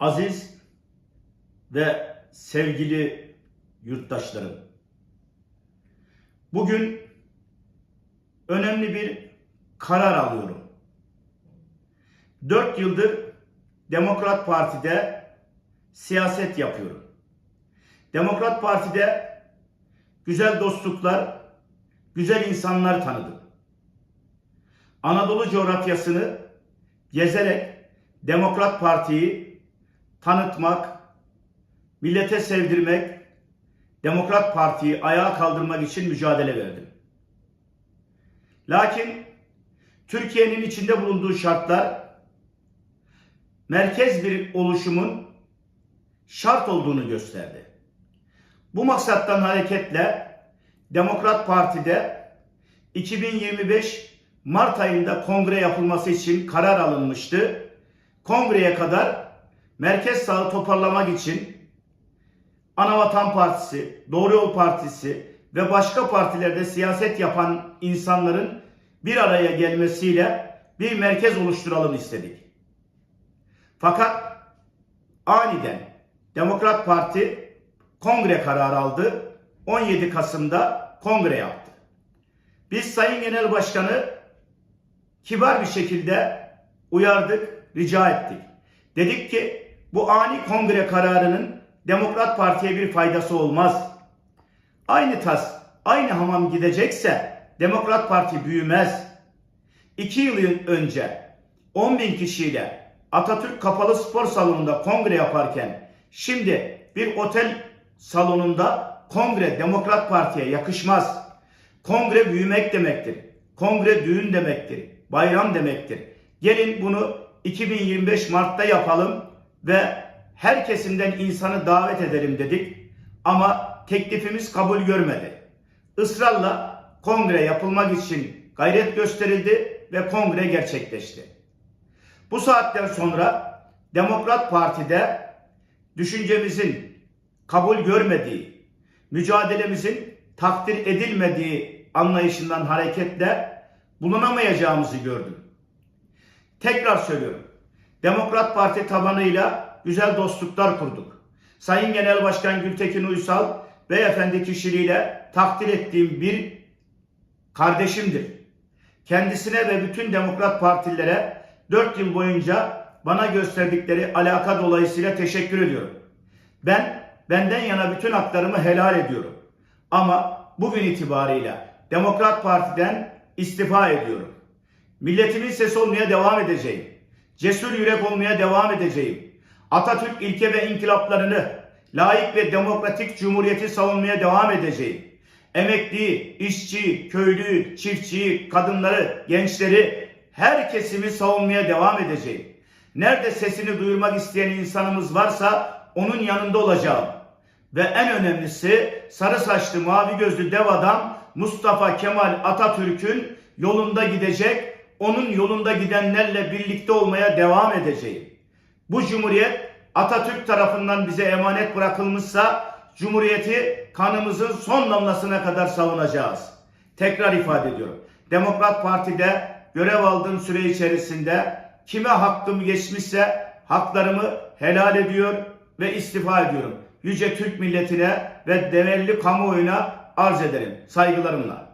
Aziz ve sevgili yurttaşlarım. Bugün önemli bir karar alıyorum. Dört yıldır Demokrat Parti'de siyaset yapıyorum. Demokrat Parti'de güzel dostluklar, güzel insanlar tanıdım. Anadolu coğrafyasını gezerek Demokrat Parti'yi tanıtmak, millete sevdirmek, Demokrat Parti'yi ayağa kaldırmak için mücadele verdim. Lakin Türkiye'nin içinde bulunduğu şartlar merkez bir oluşumun şart olduğunu gösterdi. Bu maksattan hareketle Demokrat Parti'de 2025 Mart ayında kongre yapılması için karar alınmıştı. Kongreye kadar merkez sağı toparlamak için Anavatan Partisi, Doğru Yol Partisi ve başka partilerde siyaset yapan insanların bir araya gelmesiyle bir merkez oluşturalım istedik. Fakat aniden Demokrat Parti kongre kararı aldı. 17 Kasım'da kongre yaptı. Biz Sayın Genel Başkanı kibar bir şekilde uyardık, rica ettik. Dedik ki bu ani kongre kararının Demokrat Parti'ye bir faydası olmaz. Aynı tas, aynı hamam gidecekse Demokrat Parti büyümez. İki yıl önce 10 bin kişiyle Atatürk Kapalı Spor Salonu'nda kongre yaparken şimdi bir otel salonunda kongre Demokrat Parti'ye yakışmaz. Kongre büyümek demektir. Kongre düğün demektir. Bayram demektir. Gelin bunu 2025 Mart'ta yapalım ve her kesimden insanı davet edelim dedik. Ama teklifimiz kabul görmedi. Israrla kongre yapılmak için gayret gösterildi ve kongre gerçekleşti. Bu saatten sonra Demokrat Parti'de düşüncemizin kabul görmediği, mücadelemizin takdir edilmediği anlayışından hareketle bulunamayacağımızı gördüm. Tekrar söylüyorum. Demokrat Parti tabanıyla güzel dostluklar kurduk. Sayın Genel Başkan Gültekin Uysal beyefendi kişiliğiyle takdir ettiğim bir kardeşimdir. Kendisine ve bütün demokrat partilere 4 yıl boyunca bana gösterdikleri alaka dolayısıyla teşekkür ediyorum. Ben benden yana bütün haklarımı helal ediyorum. Ama bugün itibarıyla Demokrat Parti'den istifa ediyorum. Milletimin sesi olmaya devam edeceğim. Cesur yürek olmaya devam edeceğim. Atatürk ilke ve inkılaplarını layık ve demokratik cumhuriyeti savunmaya devam edeceğim. Emekliyi, işçiyi, köylüyü, çiftçiyi, kadınları, gençleri her kesimi savunmaya devam edeceğim. Nerede sesini duyurmak isteyen insanımız varsa onun yanında olacağım. Ve en önemlisi sarı saçlı mavi gözlü dev adam Mustafa Kemal Atatürk'ün yolunda gidecek, onun yolunda gidenlerle birlikte olmaya devam edeceğim. Bu cumhuriyet Atatürk tarafından bize emanet bırakılmışsa cumhuriyeti kanımızın son damlasına kadar savunacağız. Tekrar ifade ediyorum. Demokrat Parti'de görev aldığım süre içerisinde kime hakkım geçmişse haklarımı helal ediyor ve istifa ediyorum. Yüce Türk milletine ve değerli kamuoyuna arz ederim. Saygılarımla.